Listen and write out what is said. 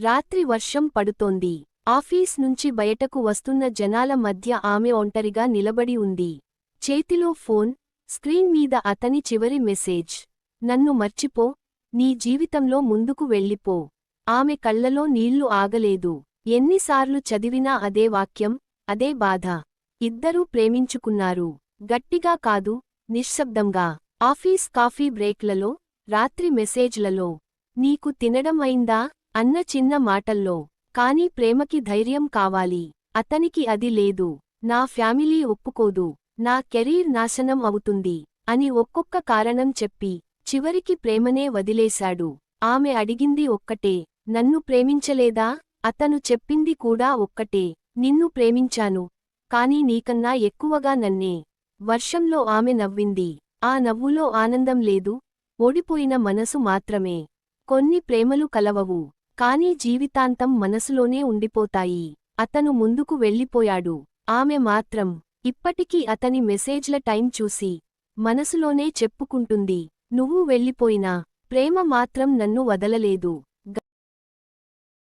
రాత్రి వర్షం పడుతోంది. ఆఫీస్ నుంచి బయటకు వస్తున్న జనాల మధ్య ఆమె ఒంటరిగా నిలబడి ఉంది. చేతిలో ఫోన్ స్క్రీన్ మీద అతని చివరి మెసేజ్. నన్ను మర్చిపో నీ జీవితంలో ముందుకు వెళ్ళిపో. ఆమె కళ్ళలో నీళ్ళు ఆగలేదు. ఎన్నిసార్లు చదివినా అదే వాక్యం అదే బాధ. ఇద్దరూ ప్రేమించుకున్నారు. గట్టిగా కాదు నిశ్శబ్దంగా. ఆఫీస్ కాఫీ బ్రేక్లలో రాత్రి మెసేజ్లలో. నీకు తినడం అయిందా? అన్న చిన్న మాటల్లో కాని ప్రేమకి ధైర్యం కావాలి. అతనికి అది లేదు. నా ఫ్యామిలీ ఒప్పుకోదు. నా కెరీర్ నాశనం అవుతుంది. అని ఒక్కొక్క కారణం చెప్పి చివరికి ప్రేమనే వదిలేశాడు. ఆమె అడిగింది ఒక్కటే నన్ను ప్రేమించలేదా? అతను చెప్పింది కూడా ఒక్కటే. నిన్ను ప్రేమించాను. కాని నీకన్నా ఎక్కువగా నన్నే. వర్షంలో ఆమె నవ్వింది. ఆ నవ్వులో ఆనందం లేదు. ఓడిపోయిన మనసు మాత్రమే. కొన్ని ప్రేమలు కలవవు. కాని జీవితాంతం మనసులోనే ఉండిపోతాయి. అతను ముందుకు వెళ్ళిపోయాడు. ఆమె మాత్రం ఇప్పటికీ అతని మెసేజ్ల టైం చూసి మనసులోనే చెప్పుకుంటుంది. నువ్వు వెళ్ళిపోయినా ప్రేమ మాత్రం నన్ను వదలలేదు.